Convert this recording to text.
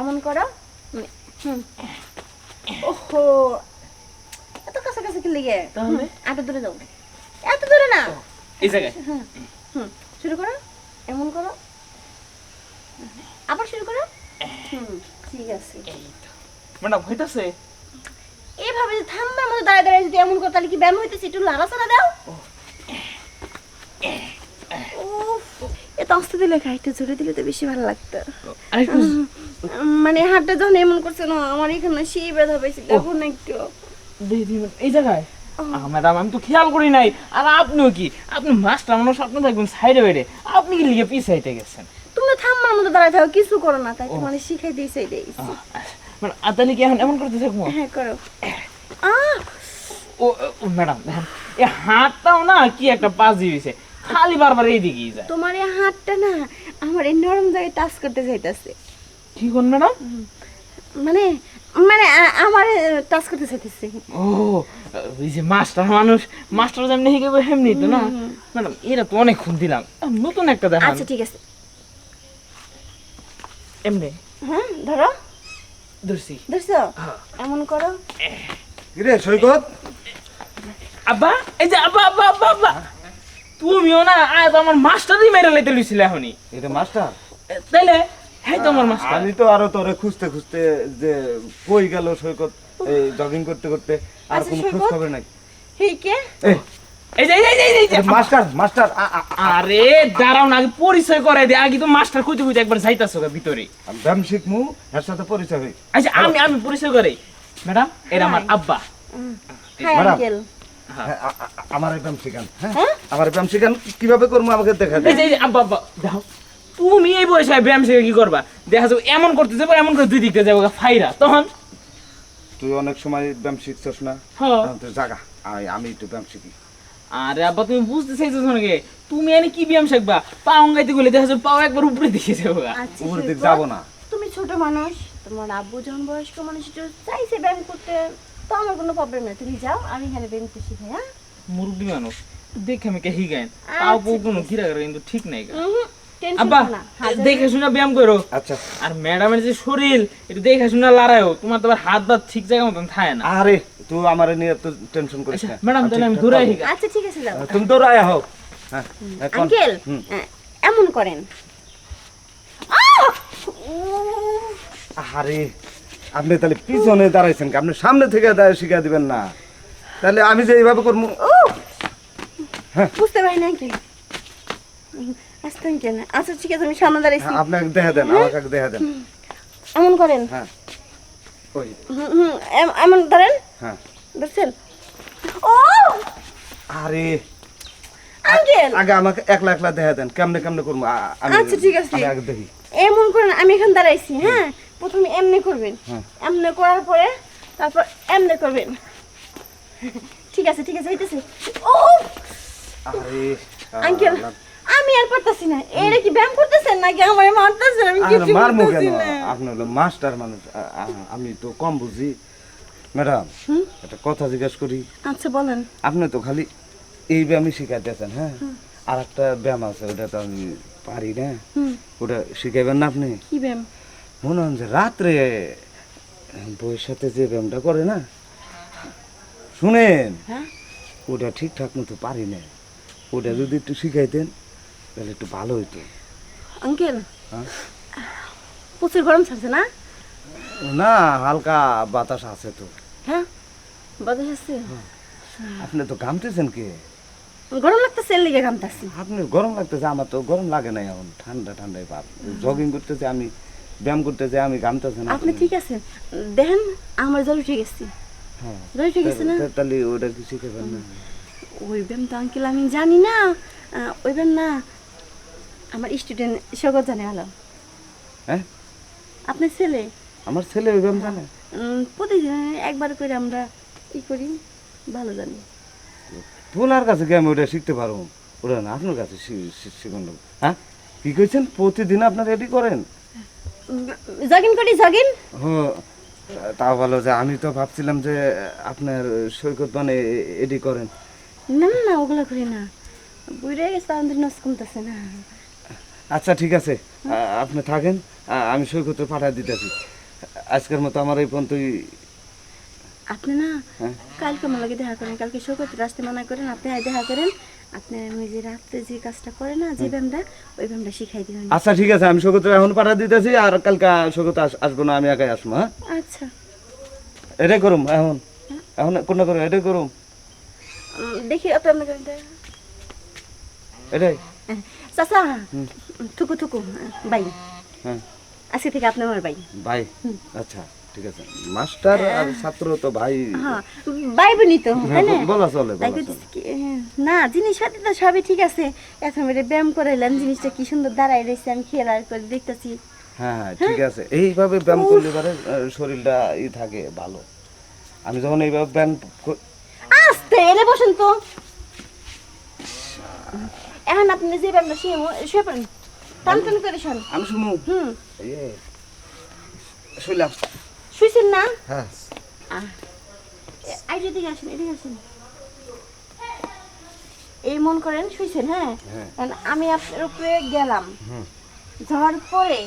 এমন করো। মানে, হুম। ওহো এত কাছাকাছি কি লেগে? এত দূরে যাও। এত দূরে না। এই জায়গায়? হুম শুরু করো। এমন করো। আবার শুরু করো। হুম ঠিক আছে। ম্যাডাম হইতাছে? এইভাবে যে থাম্বার মধ্যে দাঁড়িয়ে দাঁড়িয়ে যদি এমন করো তাহলে কি ব্যায়াম হইতেছে? একটু লাড়াচাড়া দাও। এত আস্তে দিলে একটু জোরে দিলে তো বেশি ভালো লাগতো। মানে হাতটা যখন এমন করছে না আমার এখানে সেই ব্যথা পেয়েছে দেখো না একটু। এই জায়গায়? ম্যাডাম আমি তো খেয়াল করি নাই। আর আপনিও কি? আপনি মাস্টার মানুষ আপনি থাকবেন সাইডে বাইরে। আপনি কি লিগে পিছাইতে গেছেন? তুমি মধ্যে দাঁড়ায় থাকো কিছু করো না তাই তোমার শিখাই এটাই মানে আতালি কি এখন এমন করতে থাকব? হ্যাঁ করো। ও ম্যাডাম এই হাতটাও না কি একটা পাজি হয়েছে খালি বারবার এইদিকেই যায়। তোমার এই হাতটা না আমার এই নরম জায়গায় টাচ করতে চাইতেছে কি কোন ম্যাডাম? মানে মানে আমার টাচ করতে চাইতেছে। ও ওই যে মাস্টার মানুষ মাস্টার যেমনি হেমনি তো না? ম্যাডাম এরা তো অনেকক্ষণ দিলাম। নতুন একটা দেখান। আচ্ছা ঠিক আছে। এমনি? হ্যাঁ ধরো। ধরছি। ধরছো? এমন করো। সৈকত? আব্বা এই যে আব্বা আব্বা আব্বা আব্বা। তুমিও না আজ আমার মাস্টারই মেরে লাইতে লইছিলে এখনই। এটা মাস্টার? তাইলে? হ্যাঁ মাস্টার আমি তো আরও তোরে খুঁজতে খুঁজতে যে কই গেল সৈকত এই জগিং করতে করতে আর আচ্ছা, কোনো খোঁজ খবর নাই। এই কে? এই, এই যে এই যে, এই যে, এই যে, এটা মাস্টার মাস্টার আ- আ- আ- আরে দাঁড়াও না আগে পরিচয় করাই দে আগে তো মাস্টার কইতে কইতে একবার যাইতাছো ভিতরে। আমি ব্যায়াম শিখমু এর সাথে পরিচয় হই। আচ্ছা আমি আমি পরিচয় করি। ম্যাডাম এরা আমার আব্বা। High madam. আঙ্কেল হ্যাঁ, আমার শিখান হ্যাঁ? হ্যাঁ? আমার শিখান কীভাবে করব আমাকে দেখা দেয় যে এই যে, আব্বা আব্বা দেখো তুমি এই বয়সে ব্যায়াম শিখে কি করবা? দেখা যাবে এমন করতে যাব এমন করে দুই দিকতে যাব ফাইরা। তখন? তুই অনেক সময় ব্যায়াম শিখছস না? হ্যাঁ জাগা আমি একটু ব্যায়াম শিখি। আরে আব্বা তুমি বুঝতে চাইছো নাকি তুমি এনে কি ব্যায়াম শিখবা? পা অঙ্গাইতে গেলে দেখা যাবে পাও একবার উপরে দিকে যাব। আচ্ছা উপরের দিক যাব না। তুমি ছোট মানুষ তোমার আব্বু যখন বয়স্ক মানুষ একটু চাইছে ব্যায়াম করতে তো আমার কোনো প্রবলেম নেই। তুমি যাও আমি এখানে ব্যায়াম করতে শিখাই হ্যাঁ? মুরব্বী মানুষ দেখে আমি কে হিগাইন পাও পো কোনো ঘিরা করে কিন্তু ঠিক নাই গা। টেনশন আব্বা দেখে শুনে ব্যায়াম করো। আচ্ছা। আর ম্যাডামের যে শরীর একটু দেখে শুনে লড়াইও তোমার তো আবার হাত বাত ঠিক জায়গা মতন থাকে না। আরে তুই আমার নিয়ে তো টেনশন করিস আচ্ছা না। ম্যাডাম তাহলে আমি দূরে। আচ্ছা ঠিক আছে যাও। তুমি তো রায় হোক হ্যাঁ আঙ্কেল এমন করেন। আরে আপনি তাহলে পিছনে দাঁড়াইছেন আপনি সামনে থেকে দাঁড়িয়ে শিখা দিবেন না। তাহলে আমি যে এইভাবে করব ও! বুঝতে পারি না আঙ্কেল। আস্তে আঙ্কেল আচ্ছা ঠিক আছে আমি সামনে দাঁড়াইছি। হ্যাঁ, আপনাকে দেখা দেন আমাকে দেখা দেন। এমন করেন? হ্যাঁ। ওই। হুম, এমন ধরেন? হ্যাঁ। বুঝছেন ও! আরে! আঙ্কেল! আগে আমাকে একলা একলা দেখা দেন কেমনে কেমনে করব? আমি আচ্ছা, ঠিক আছে। আগে দেখি। এমন করেন আমি এখানে দাঁড়াইছি হ্যাঁ? প্রথমে এমনি করবেন। হ্যাঁ। এমনি করার পরে তারপর এমনি করবেন। ঠিক আছে ঠিক আছে হইতেছে। ও! আরে আঙ্কেল। আমি আর পারতাছি না। এটা কি ব্যায়াম করতেছেন নাকি আমার মারতেছেন আমি কিছু মারমু কেন? আপনি হলো মাস্টার মানুষ আমি তো কম বুঝি। ম্যাডাম একটা কথা জিজ্ঞেস করি। আচ্ছা বলেন। আপনি তো খালি এই ব্যায়ামই শিখাইতেছেন হ্যাঁ? আর একটা ব্যায়াম আছে ওটা তো আমি পারি না। ওটা শিখাইবেন না আপনি? কি ব্যায়াম? মনে হয় যে রাত্রে বইয়ের সাথে যে ব্যায়ামটা করে না শুনেন হ্যাঁ? ওটা ঠিকঠাক মতো পারি না। ওটা যদি একটু শিখাইতেন তাহলে একটু ভালো হইতো। আঙ্কেল হ্যাঁ? প্রচুর গরম ছাড়ছে না? না হালকা বাতাস আছে তো। হ্যাঁ? বাতাস আছে? আপনি তো ঘামতেছেন কি? গরম লাগতেছে এর লিগে ঘামতাছি। আপনি গরম লাগতেছে আমার তো গরম লাগে না এখন ঠান্ডা ঠান্ডায় ভাব জগিং করতেছে আমি ব্যায়াম করতেছে আমি ঘামতেছে না। আপনি ঠিক আছেন? দেখেন আমার জ্বর উঠে গেছি। হ্যাঁ। জ্বর উঠে গেছে না? তাহলে ওটা কি শিখাবেন না ওই ব্যায়াম তো আঙ্কেল আমি জানি না। ওই ব্যায়াম না। আমার স্টুডেন্ট সগত জানে ভালো হ্যাঁ? আপনার ছেলে? আমার ছেলে ওই ব্যায়াম জানে? প্রতিদিন একবার করে আমরা ই করি ভালো জানি। তোলার কাছে কি আমি ওটা শিখতে পারব? ওটা না আপনার কাছে শিখুন হ্যাঁ? কি কইছেন? প্রতিদিন আপনার রেডি করেন? জগিন করি জগিন। ও তাও ভালো যে আমি তো ভাবছিলাম যে আপনার সৈকত মানে এডি করেন। না না না ওগুলো করি না। বুড়ে গেছে আমাদের নস কমতেছে না। আচ্ছা ঠিক আছে। আপনি থাকেন আমি সৈকতে পাঠা দিতেছি। আজকের মতো আমার এই পর্যন্তই। আপনি না হ্যাঁ। কালকে আমার লগে দেখা করেন কালকে সৈকত রাস্তে মানা করেন আপনি আয় দেখা করেন। আপনি আমি যে রাত্রে যে কাজটা করে না যে ব্যায়ামটা ওই ব্যায়ামটা শিখাই দিবেন। আচ্ছা ঠিক আছে আমি সৈকতে এখন পাঠা দিতেছি আর কালকে সৈকতে আস- আসব না আমি একাই আসব হ্যাঁ? আচ্ছা। এটাই করুম এখন। এখন কোনটা করুম এটাই করুম। দেখি আপনি আপনাকে এটাই। চাচা থুকু থুকু বাই। হ্যাঁ। আজকে থেকে আপনি আমার বাই। ভাই আচ্ছা ঠিক আছে। মাস্টার আর ছাত্র তো ভাই। হ্যাঁ বাই বনি তো হ্যাঁ, বলা চলে হ্যাঁ, না জিনিসপাতি তো সবই ঠিক আছে। এখন বেড়ে ব্যায়াম করাইলাম জিনিসটা কি সুন্দর দাঁড়াই রয়েছে আমি খেয়াল আর করে দেখতেছি। হ্যাঁ হ্যাঁ ঠিক আছে। এইভাবে ব্যায়াম করলে পারে শরীরটা ই থাকে ভালো। আমি যখন এইভাবে ব্যায়াম আস্তে এলে বসেন তো। এখন আপনি যে ব্যায়ামটা শুয়ে পড়েন। টান টান করে শোন। আমি শুনু হুম। শুইলাম শুইছেন না? হ্যাঁ। আই যদি আসেন এদিকে আসেন। এই মন করেন শুইছেন হ্যাঁ? হ্যাঁ। আমি আপনার উপরে গেলাম। হুম। যাওয়ার পরে